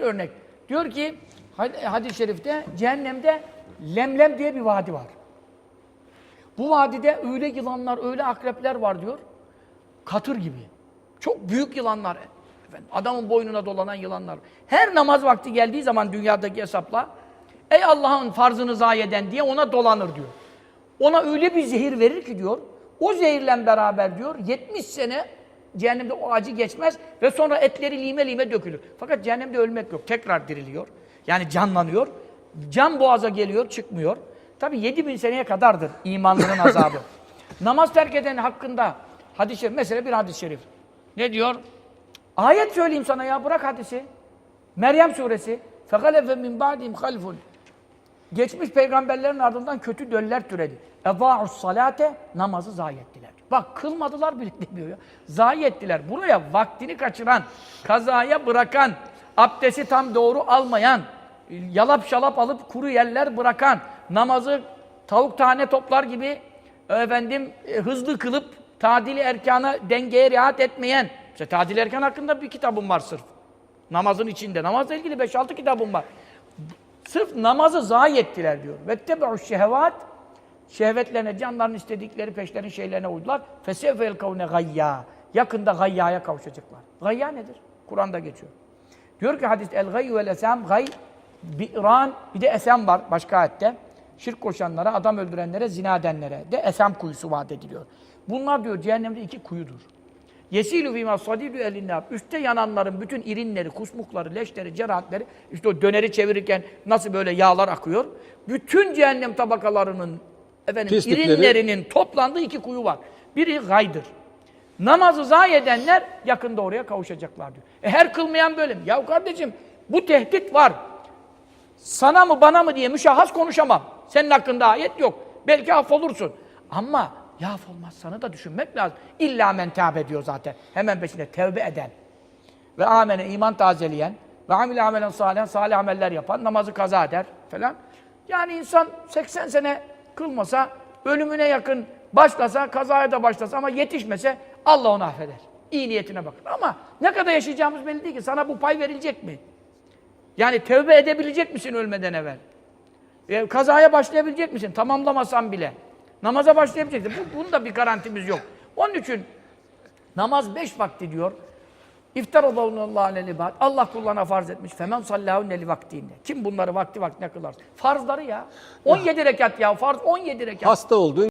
bir örnek. Diyor ki had- hadis-i şerifte cehennemde lemlem diye bir vadi var. Bu vadide öyle yılanlar, öyle akrepler var diyor. Katır gibi. Çok büyük yılanlar. Efendim, adamın boynuna dolanan yılanlar. Her namaz vakti geldiği zaman dünyadaki hesapla ey Allah'ın farzını zayi eden diye ona dolanır diyor. Ona öyle bir zehir verir ki diyor. O zehirle beraber diyor 70 sene cehennemde o acı geçmez ve sonra etleri lime lime dökülür. Fakat cehennemde ölmek yok. Tekrar diriliyor. Yani canlanıyor. Can boğaza geliyor, çıkmıyor. Tabi 7000 seneye kadardır imanlının azabı. Namaz terk eden hakkında hadis-i şerif, mesela bir hadis-i şerif. Ne diyor? Ayet söyleyeyim sana ya, bırak hadisi. Meryem suresi. فَغَلَفَ مِنْ بَعْدِهِمْ خَلْفٌ Geçmiş peygamberlerin ardından kötü döller türedi. اَضَاعُ salate Namazı zayi ettiler. Bak kılmadılar bile demiyor ya. Zayi ettiler. Buraya vaktini kaçıran, kazaya bırakan, abdesti tam doğru almayan, yalap şalap alıp kuru yerler bırakan, namazı tavuk tane toplar gibi efendim e, hızlı kılıp tadili erkana dengeye riayet etmeyen. İşte tadil erkan hakkında bir kitabım var sırf. Namazın içinde. Namazla ilgili 5-6 kitabım var. Sırf namazı zayi ettiler diyor. Vettebe'u şehvat şehvetlerine, canların istedikleri peşlerin şeylerine uydular. Fesevfe el kavne gayya. Yakında gayyaya kavuşacaklar. Gayya nedir? Kur'an'da geçiyor. Diyor ki hadis el gayyu vel esam gay bi'ran bir de esam var başka ayette. Şirk koşanlara, adam öldürenlere, zina edenlere de esam kuyusu vaat ediliyor. Bunlar diyor cehennemde iki kuyudur. Yesilu fîmâ sadîdü elinnâb. Üstte yananların bütün irinleri, kusmukları, leşleri, cerahatleri, işte o döneri çevirirken nasıl böyle yağlar akıyor. Bütün cehennem tabakalarının efendim Pislikleri. irinlerinin toplandığı iki kuyu var. Biri gaydır. Namazı zayi edenler yakında oraya kavuşacaklar diyor. E her kılmayan böyle mi? Ya kardeşim bu tehdit var. Sana mı bana mı diye müşahhas konuşamam. Senin hakkında ayet yok. Belki affolursun. Ama ya affolmazsanı da düşünmek lazım. İlla men tâbe diyor zaten. Hemen peşinde tevbe eden. Ve amene iman tazeleyen ve amile amelen salihen salih ameller yapan, namazı kaza eder falan. Yani insan 80 sene kılmasa, ölümüne yakın başlasa, kazaya da başlasa ama yetişmese Allah onu affeder. İyi niyetine bakın. Ama ne kadar yaşayacağımız belli değil ki. Sana bu pay verilecek mi? Yani tevbe edebilecek misin ölmeden evvel? E, kazaya başlayabilecek misin? Tamamlamasan bile. Namaza başlayabilecek misin? Bu, bunun da bir garantimiz yok. Onun için namaz beş vakti diyor. İftar Allah aleyhi ibad. Allah kullarına farz etmiş. Femen sallahu neli vaktinde. Kim bunları vakti vaktine kılar? Farzları ya. 17 rekat ya. Farz 17 rekat. Hasta olduğun